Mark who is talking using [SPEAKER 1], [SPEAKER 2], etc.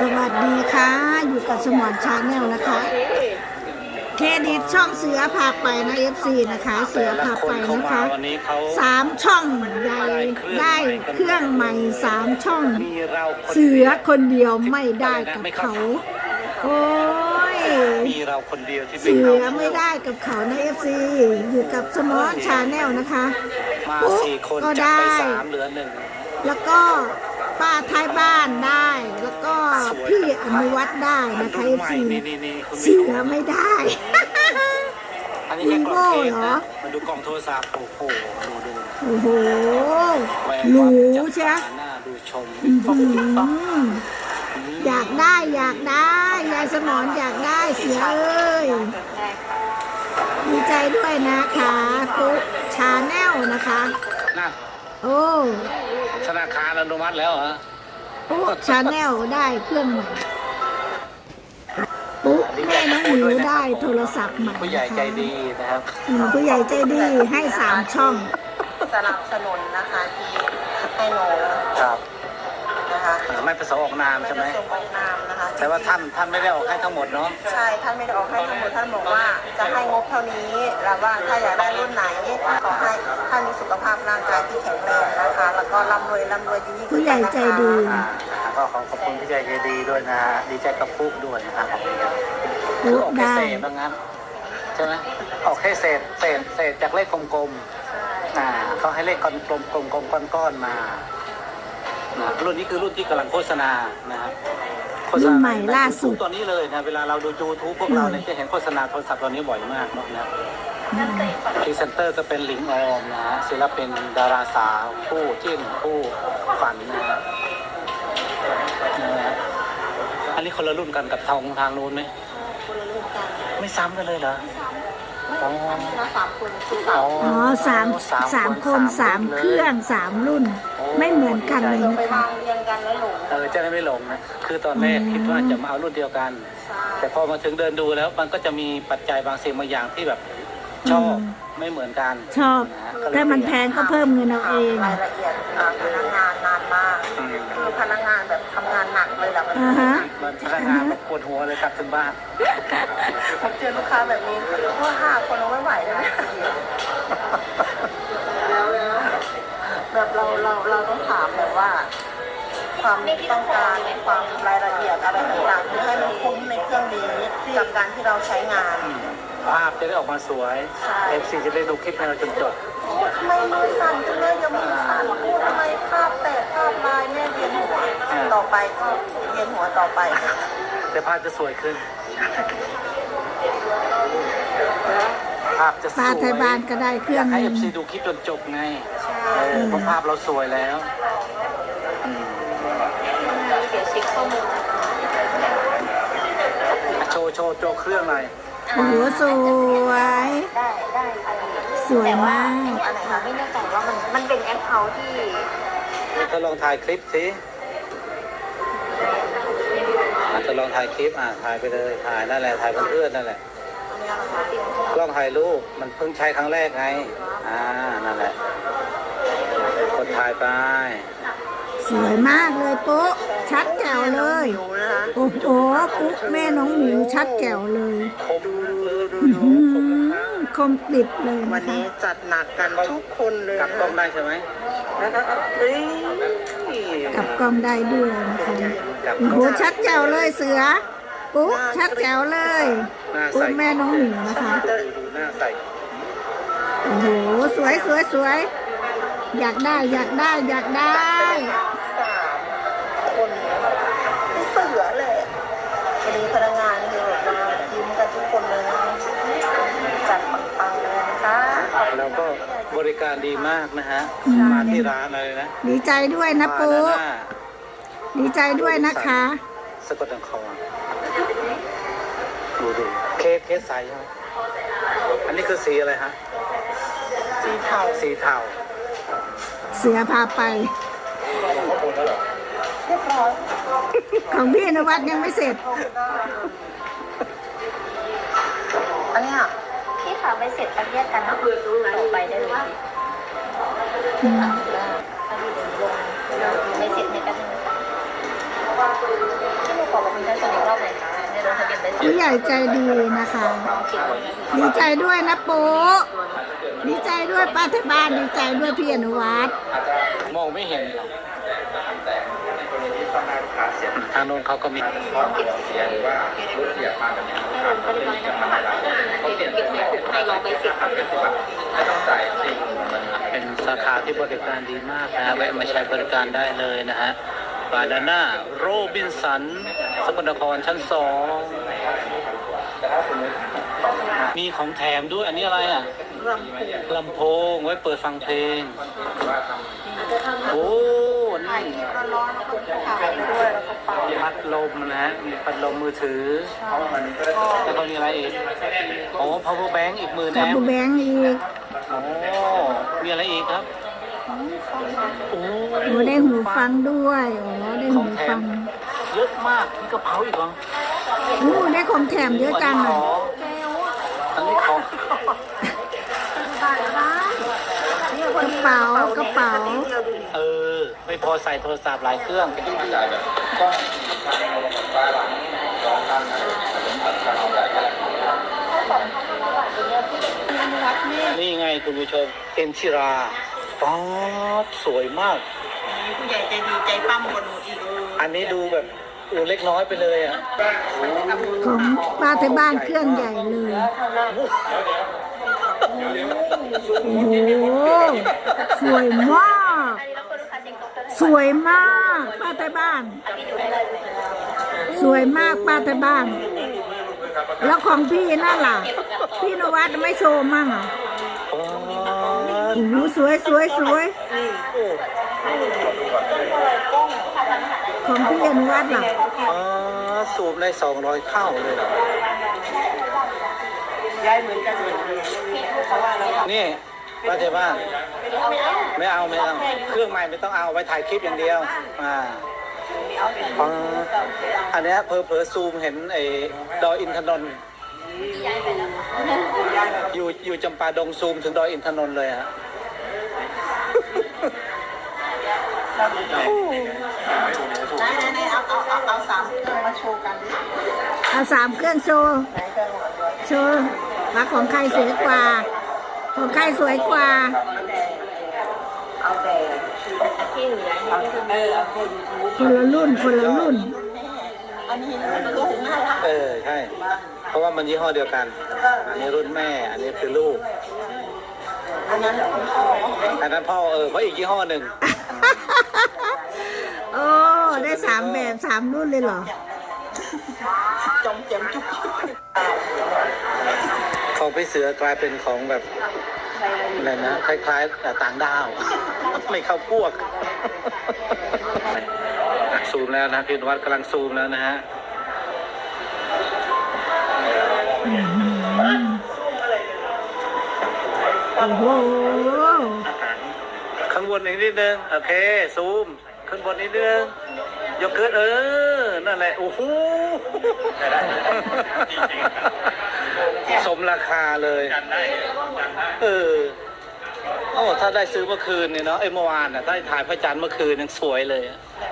[SPEAKER 1] สวัสดีค่ะ อยู่กับสมอนชาแนลนะคะ เครดิตช่องเสือพาไปนะ FC นะคะ เสือพาไปนะคะ
[SPEAKER 2] วันนี้เขา
[SPEAKER 1] สามช่องใหญ่ได้เครื่องใหม่สามช่อง
[SPEAKER 2] มีเราคน
[SPEAKER 1] เสือคนเดียวไม่ได้กับเขาโอ้ย
[SPEAKER 2] มีเราคนเดียวที่
[SPEAKER 1] เสือไม่ได้กับเขานะ FC อยู่กับสมอนชาแนลนะคะ
[SPEAKER 2] มา
[SPEAKER 1] ปุ๊บ
[SPEAKER 2] สี่คน
[SPEAKER 1] ก็
[SPEAKER 2] จับไป
[SPEAKER 1] ได้
[SPEAKER 2] สามเหลือหนึ่ง
[SPEAKER 1] แล้วก็ ป้าท้ายบ้านได้ แล้วก็พี่อนุวัฒน์ได้
[SPEAKER 2] มัน
[SPEAKER 1] นะคะ
[SPEAKER 2] รุ่นใหม่
[SPEAKER 1] FC
[SPEAKER 2] นี่นี่นี่คุณ
[SPEAKER 1] เสือไม่ได้
[SPEAKER 2] อันนี้แค่กล่องเคส
[SPEAKER 1] วีโว่เหรอ
[SPEAKER 2] นะมาดูกล่องโทรศัพท์โอ้โหดูดู
[SPEAKER 1] โอ้โห
[SPEAKER 2] แหวก
[SPEAKER 1] หรู
[SPEAKER 2] ความจับ
[SPEAKER 1] ใช่ไหม
[SPEAKER 2] หน้าดูชม
[SPEAKER 1] อื้อหืออยากได้อยากได้ยายสมอนอยากได้เสือเอ้ยดีใจด้วยนะคะปุ๊ชาแนลนะคะ
[SPEAKER 2] น่ะ
[SPEAKER 1] โอ้
[SPEAKER 2] ธนาคารอนุมัติแล้วเหรอ
[SPEAKER 1] ปุ๊ชาแนลได้เครื่องใหม่ปุ๊แม่น้องหมิวได้โทรศัพท์ใหม่
[SPEAKER 2] ผู้ใหญ่ใจดีนะครับ
[SPEAKER 1] อืมผู้ใหญ่ใจดีให้สามช่อง
[SPEAKER 3] สนับสนุนนะคะที่ให้หนู
[SPEAKER 2] ครับ
[SPEAKER 3] นะคะ
[SPEAKER 2] ไม่ประสงค์ออกนาม
[SPEAKER 3] ไม่
[SPEAKER 2] ใช่ไหม
[SPEAKER 3] ได้ส่งออกนามนะคะ
[SPEAKER 2] แต่ว่าท่านท่านไม่ได้ออกให้ทั้งหมดเนาะ
[SPEAKER 3] ใช่ท่านไม่ได้ออกให้ทั้งหมดท่านบอกว่าจะให้งบเท่านี้แล้วว่าถ้าอยากได้รุ่นไหนขอให้ท่านมีสุขภาพร่างกายที่แข็งแรงนะคะแล้วก็ร่ำรวยร่ำรวยยิ่งๆ
[SPEAKER 1] ผู้ใหญ่ใจดี
[SPEAKER 2] อ่าก็ขอขอบคุณผู้ใหญ่ใจดีด้วยนะฮะดีใจกับฟุกด้วยนะครับขอบคุณครับคือ
[SPEAKER 1] ปุ๊
[SPEAKER 2] ออกแค่
[SPEAKER 1] ได้
[SPEAKER 2] เศษว่างั้นใช่ไหมออกแค่เศษเศษเศษจากเลขกลมๆอ่าเขาให้เลขกลมกลมกลมกลมก้อนๆมา นะรุ่นนี้คือรุ่นที่กำลังโฆษณานะครับโฆษ
[SPEAKER 1] รุ่
[SPEAKER 2] ณาน
[SPEAKER 1] ใหม่ล่าสุด
[SPEAKER 2] ตอนนี้เลยนะเวลาเราดูยูทูบพวกเราเนี่ยจะเห็นโฆษณาโทรศัพท์ตอนนี้บ่อยมากเนาะนะพรีเซนเตอร์ก็เป็นหลิงออมนะฮะศิลปินดาราสาวคู่จิ้นคู่ฝันนะฮะนะฮะอันนี้คนละรุ่นกันกับทางทางนู้นไหม
[SPEAKER 3] คนละรุ่นกัน
[SPEAKER 2] ไม่ซ้ำกันเลยเหรออ๋อ
[SPEAKER 3] เราสามคนคือสา
[SPEAKER 2] อ๋
[SPEAKER 3] ม
[SPEAKER 1] อ๋อสามสามคนสามเครื่องสามรุ่น ไม่เหมือนกันเลย
[SPEAKER 3] เรา
[SPEAKER 1] นะ
[SPEAKER 3] ไป
[SPEAKER 1] คะ
[SPEAKER 3] วางเรียงกันแล้วหลง
[SPEAKER 2] เออจะได้ไม่หลงนะคือตอนแรกคิดว่าจะมาเอารุ่นเดียวกัน
[SPEAKER 3] ใช่
[SPEAKER 2] แต่พอมาถึงเดินดูแล้วมันก็จะมีปัจจัยบางสิ่งบางอย่างที่แบบชอบ
[SPEAKER 1] อืม
[SPEAKER 2] ไม่เหมือนกัน
[SPEAKER 1] ชอบ
[SPEAKER 2] นะฮะก็เลย
[SPEAKER 1] ถ้ามันแพงก็เพิ่มเงินเอาเอง
[SPEAKER 3] รายละเอียดอ่าพนักงานนานมาก
[SPEAKER 2] อืม
[SPEAKER 3] คือพนักงานแบบทำงานหนักเลยแหละมัน
[SPEAKER 1] อ่าฮะ
[SPEAKER 2] มัน พนักงานแบบปวดหัวเลยกลับถึงบ้าน
[SPEAKER 3] ผมเจอลูกค้าแบบนี้คือว่าห้าคนเราไม่ไหวเลยนะแบบเราเราเราต้องถามแบบว่า ความต้องการความรายละเอียดอะไรต่างๆคือให้มันคุ้มในเครื่องนี้กับการที่เราใช้งาน
[SPEAKER 2] ภาพจะได้ออกมาสวย
[SPEAKER 3] ใช่
[SPEAKER 2] FC จะได้ดูคลิปให้เราจนจบ
[SPEAKER 3] ทำไมมือสั่นจังเลยยังมือสั่นทำไมภาพแตกภาพลายแม่เวียนหัว
[SPEAKER 2] อ่า
[SPEAKER 3] ต่อไปก็เวียนหัวต่อไป
[SPEAKER 2] แต่ภาพจะสวยขึ้น ภาพจะสวย
[SPEAKER 1] ป้าไทยบ้านก็ได้เครื่
[SPEAKER 2] อ
[SPEAKER 1] อง
[SPEAKER 2] ยาก
[SPEAKER 1] ห
[SPEAKER 2] ให้
[SPEAKER 1] นึ่ง
[SPEAKER 2] FC ดูคลิปจนจบไง
[SPEAKER 3] ใช่
[SPEAKER 2] เออเพราะภาพเราสวยแล้วอืม
[SPEAKER 3] เดี๋ยวเช็คข้อมูล
[SPEAKER 2] โชว์โชว์โชว์เครื่องหน่อย
[SPEAKER 1] โอ้โหสวย
[SPEAKER 4] ได้ได้
[SPEAKER 1] สวยมาก
[SPEAKER 4] อันไหนคะไม่แน่ใจว่ามันมันเป็นแอคเคาท์ที่
[SPEAKER 2] จะลองถ่ายคลิปสิ อะจะลองถ่ายคลิปอะถ่ายไปเลยถ่ายนั่นแหละถ่ายเพื่อนๆนั่นแหละกล้องถ่ายรูปมันเพิ่งใช้ครั้งแรกไงอ่านั่นแหละกดถ่ายไป
[SPEAKER 1] สวยมากเลยปุ๊ชัดแจ๋วเลย
[SPEAKER 3] ดูนะคะ
[SPEAKER 1] โอ้โหปุ๊แม่น้องหมิวชัดแจ๋วเลย
[SPEAKER 2] คมดูดูดู
[SPEAKER 1] อื้อ
[SPEAKER 2] ดู
[SPEAKER 1] หือคมปิดเลย
[SPEAKER 3] วั
[SPEAKER 1] นะ
[SPEAKER 3] น
[SPEAKER 1] คะ
[SPEAKER 3] นี้จัดหนักกันทุกคนเลย
[SPEAKER 2] กลับกล้องได้ใช่ไหม
[SPEAKER 3] เฮ้ย
[SPEAKER 1] กลับกล้องได้ด้วยนะคะ
[SPEAKER 2] กลับ
[SPEAKER 1] โอ้
[SPEAKER 2] ก
[SPEAKER 1] โห
[SPEAKER 2] ล้อง
[SPEAKER 1] ชัดแจ๋วเลยเสือปุ๊ชัดแจ๋วเลย
[SPEAKER 2] หน้า
[SPEAKER 1] ปุ๊
[SPEAKER 2] ใส
[SPEAKER 1] แม่น้องหมิวนะคะ
[SPEAKER 2] ดูดูหน้าใส
[SPEAKER 1] โอ้โหสวยสวยสวยอยากได้อยากได้อยากได้
[SPEAKER 3] สามคนที่เสือเลยวันนี้พนักงานคือแบบมายิ้มกันทุกคนเลยนะจัดปังๆเลยนะคะ
[SPEAKER 2] แล้วก็ บริการดีมากนะฮะ
[SPEAKER 1] อืม
[SPEAKER 2] มาที่ร้านอะไรนะ
[SPEAKER 1] ดีใจด้วยนะปุ๊
[SPEAKER 2] บานาน่า
[SPEAKER 1] ดีใจด้วยนะคะ
[SPEAKER 2] สกลนครดูดูเคสเคสใสใช่ไหมอันนี้คือสีอะไรฮะ
[SPEAKER 3] สีเทา
[SPEAKER 2] สีเทา
[SPEAKER 1] เสือพาไป
[SPEAKER 3] เรียบร้อย
[SPEAKER 1] ของพี่นวัดยังไม่เสร็จ
[SPEAKER 3] อันเนี้ย
[SPEAKER 4] ค่ะ ไปเสร็จกันแยกกันเนาะตรอไปได้เลย
[SPEAKER 1] ไม่
[SPEAKER 4] เสร็จในกันที่หนูขอบอกมีท่านชนอีกรอบหน่อยค่ะในโรง
[SPEAKER 3] ทะเบียนไปเสร็จผู้
[SPEAKER 1] ใหญ่ใจดีนะคะ ดีใจด้วยนะโป๊ะดีใจด้วยป้าที่บ้านดีใจด้วยพี่อนุวัฒน์
[SPEAKER 2] มองไม่เห็นหรอก ทางโน้นเขาก็มี
[SPEAKER 4] ไม่รวมก็เรียบร้อยนะคะเก็บใส่ถุงให้องไปสิบ
[SPEAKER 2] เป็นสาขาที่บริการดีมากนะฮะแวะมาใช้บริการได้เลยนะฮะบานาน่าโรบินสันสกลนครชั้นสองมีของแถมด้วยอันนี้อะไรอะลำโพงไว้เปิดฟังเพลงโอ้ นี่
[SPEAKER 3] ร้อนๆแล้วก็ถ่ายไปด้วยแล้วก็เป่า
[SPEAKER 2] พัดลมนะฮะมีพัดลมมือถือแล้วก็มีอะไรอีกโอ้ power bank อีกหมือ
[SPEAKER 1] กั
[SPEAKER 2] แน
[SPEAKER 1] บ
[SPEAKER 2] ม
[SPEAKER 1] บูแบงค์อีก
[SPEAKER 2] โอ้มีอะไรอีกครับโอ้
[SPEAKER 1] โอ้ได้หูฟังด้วยโอ้ได้หูฟัง
[SPEAKER 2] เยอะมากมีกระเป๋าอีกเหรอ
[SPEAKER 1] โอ้ได้ของแถมเยอะจัง
[SPEAKER 2] อันนี้ของอันนี้ของ
[SPEAKER 1] กระ เป๋ากระเป๋า
[SPEAKER 2] เออ ไม่พอใส่โทรศัพท์หลายเครื่องนี่ไงคุณผู้ชมเอ็นชิราป๊อดสวยมาก
[SPEAKER 3] ผู้ใหญ่ใจดีใจปั้มคนอีกเออ
[SPEAKER 2] อันนี้ดูแบบดูเล็กน้อยไปเลยอะ
[SPEAKER 1] ของป้าที่บ้านเครื่องใหญ่เลย โอ้โหสวยมาก สวยมากป้าที่บ้าน สวยมากป้าที่บ้าน แล้วของพี่นั่นล่ะ พี่นวัดไม่โชว์มั่งเหรอ
[SPEAKER 2] ป๊อ
[SPEAKER 1] โอ้โหสวยสวยสวยของพี่นวัฒน์ล่ะ
[SPEAKER 2] ป๊อสูบได้สองร้อยเท่าเลยเหรอ
[SPEAKER 3] ย้ายเหมือนกันเหมือนเดิมเพราะว่าเรา
[SPEAKER 2] นี่ป้าเจ้าบ้านไม่เอาไม่เอาเครื่องใหม่ไม่ต้องเอาไว้ถ่ายคลิปอย่างเดียวอ่าป๊อดอันเนี้ยเพอเพอๆซูมเห็นไอ้ดอยอินทนนท์อยู่อยู่จำปาดงซูมถึงดอยอินทนนท์เลยฮะ
[SPEAKER 3] ไหนไหนไหนเอาเอาเอาเอาสามเครื่องมาโชว์กันดิ
[SPEAKER 1] เอาสามเครื่องโชว์
[SPEAKER 3] ไหนเครื่องหมดเลย
[SPEAKER 1] โชว์ ว่าของใครสวยกว่า ของใครสวยกว่า
[SPEAKER 3] เอาแต่
[SPEAKER 4] ที่เหลือ
[SPEAKER 3] เอาแต่เออเอาแต่ยูทูบ
[SPEAKER 1] คนละรุ่นคนละรุ่น
[SPEAKER 3] อันนี้มันก็น่ารัก
[SPEAKER 2] เออใช่เพราะว่ามันยี่ห้อเดียวกัน อันนี้รุ่นแม่ อันนี้คือลูก
[SPEAKER 3] อันนั้นพ่อ
[SPEAKER 2] อันนั้นพ่อเออเพราะอีกยี่ห้อหนึ่ง
[SPEAKER 1] โอ้ได้สามแบบสามรุ่นเลยเหรอ
[SPEAKER 3] จอมเจ็มจุ๊บ
[SPEAKER 2] ของพี่เสือกลายเป็นของแบบอะไรนะคล้ายๆแต่ต่างดาว ไม่เข้าพวก ซูมแล้วนะพี่นวัดกำลังซูมแล้วนะฮะ
[SPEAKER 1] โอ้โห
[SPEAKER 2] ข้างบนอีกนิดนึง โอเค ซูม ขึ้นบนนิดนึง ยกขึ้นเออ นั่นแหละ โอ้โห สมราคาเลย เออโอ้ถ้าได้ซื้อเมื่อคืนเนี่ยเนาะไอ้ยเมื่อวานน่ะได้ถ่ายพระจันทร์เมื่อคืนยังสวยเลยอะ
[SPEAKER 3] แต่